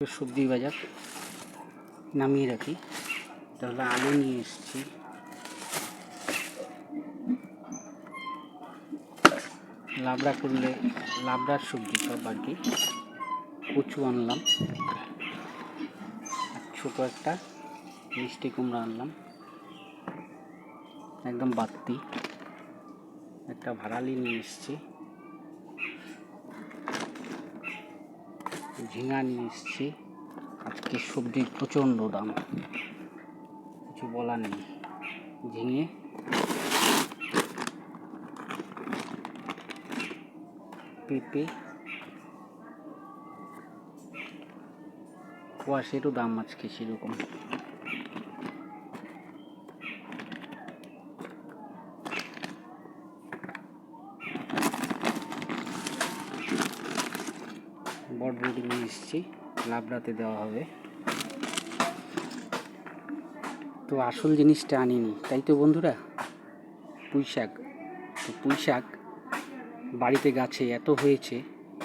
সবজি বাজার নামিয়ে রাখি। তাহলে আলু নিয়ে এসেছি। লাবড়া করলে লাবড়ার সবজি সব আর কি। কচু আনলাম। ছোটো একটা মিষ্টি কুমড়া আনলাম। একদম বাত্তি একটা ভাড়ালি নিয়ে এসেছি। ঝিঙা নিয়ে এসছি। আজকে সবজির প্রচণ্ড দাম। কিছু বলার নেই। ঝিঙে। পেঁপে। কুয়াশেরও দাম আজকে সেরকম। বটবটি নিয়ে এসেছি। লাবড়াতে দেওয়া হবে। তো আসল জিনিসটা আনিনি। তাই তো বন্ধুরা? পুঁই শাক। তো পুঁই শাক বাড়িতে গাছে এত হয়েছে,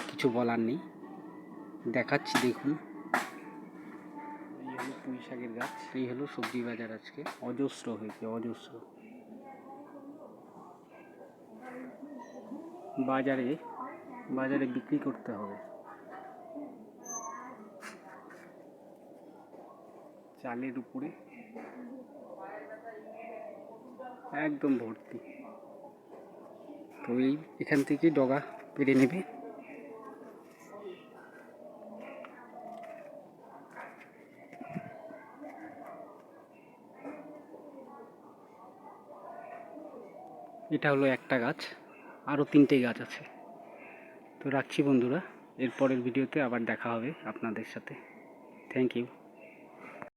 কিছু বলার নেই। দেখাচ্ছি, দেখুন। এই হলো পুঁই শাকের গাছ। এই হলো সবজি বাজার আজকে। অজস্র হয়েছে, অজস্র। বাজারে বাজারে বিক্রি করতে হবে। চালের উপরে একদম ভর্তি। তো এই এখান থেকে ডগা পেরে নেবে। এটা হলো একটা গাছ আরও তিনটে গাছ আছে। তো রাখছি বন্ধুরা, এরপরের ভিডিওতে আবার দেখা হবে আপনাদের সাথে। Thank you